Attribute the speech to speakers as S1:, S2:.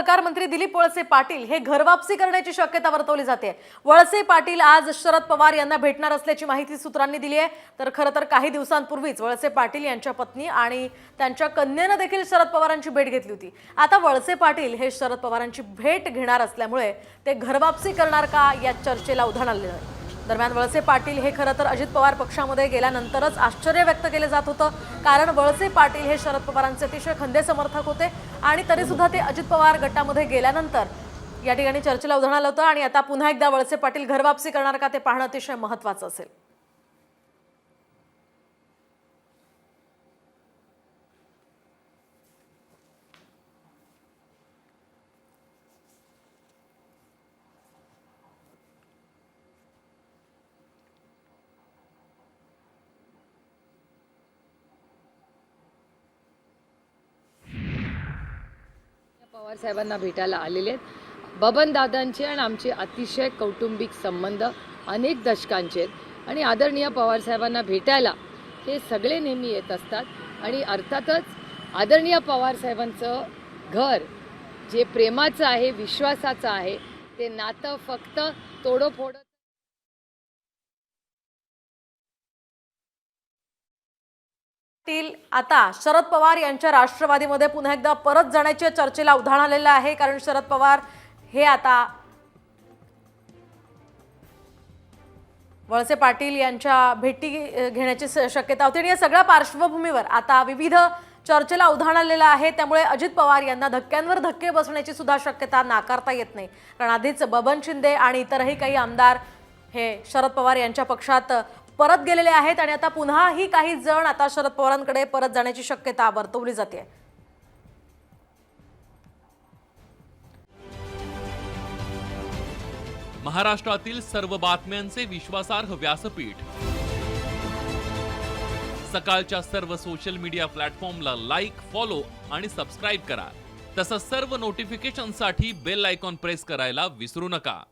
S1: सहकार मंत्री दिलीप वळसे पाटील हे घरवापसी करण्याची शक्यता वर्तवली जाते. वळसे पाटील आज शरद पवार यांना भेटणार असल्याची माहिती सूत्रांनी दिली आहे. तर खरं तर काही दिवसांपूर्वीच वळसे पाटील यांच्या पत्नी आणि त्यांच्या कन्येनं देखील शरद पवारांची भेट घेतली होती. आता वळसे पाटील हे शरद पवारांची भेट घेणार असल्यामुळे ते घरवापसी करणार का या चर्चेला उधाण आलेलं आहे. दरम्यान वळसे पाटील हे खरं तर अजित पवार पक्षामध्ये गेल्यानंतरच आश्चर्य व्यक्त केले जात होतं. कारण वळसे पाटील हे शरद पवारांचे अतिशय खंदे समर्थक होते. आणि तरी सुद्धा ते अजित पवार गटामध्ये गेल्यानंतर या ठिकाणी चर्चेला उधाण आलं होतं आणि आता पुन्हा एकदा वळसे पाटील घरवापसी करणार का ते पाहणं अतिशय महत्वाचं असेल.
S2: साहेबांना भेटायला आलेले आहेत. बबन दादांचे आणि आमचे अतिशय कौटुंबिक संबंध अनेक दशकांचे आहेत. आणि आदरणीय पवार साहेबांना भेटायला हे सगळे नेहमी येत असतात. आणि अर्थातच आदरणीय पवार साहेबांचं घर जे प्रेमाचं आहे विश्वासाचं आहे ते नातं फक्त तोडोफोडं
S1: पाटील आता शरद पवार यांच्या राष्ट्रवादीमध्ये पुन्हा एकदा परत जाण्याच्या चर्चेला उधाण आलेलं आहे कारण शरद पवार हे आता वळसे पाटील यांच्या भेटी घेण्याची शक्यता होती. आणि या सगळ्या पार्श्वभूमीवर आता विविध चर्चेला उधाण आलेलं आहे. त्यामुळे अजित पवार यांना धक्क्यांवर धक्के बसण्याची सुद्धा शक्यता नाकारता येत नाही. कारण आधीच बबन शिंदे आणि इतरही काही आमदार हे शरद पवार यांच्या पक्षात परत गेलेले आहेत आणि आता पुन्हाही काही जण आता शरद पवारांकडे परत जाण्याची शक्यता वर्तवली जाते.
S3: महाराष्ट्रातील सर्व बातम्यांचे विश्वासार्ह व्यासपीठ. सकाळच्या सर्व सोशल मीडिया प्लॅटफॉर्मला लाईक फॉलो आणि सबस्क्राईब करा. तसंच सर्व नोटिफिकेशनसाठी बेल आयकॉन प्रेस करायला विसरू नका.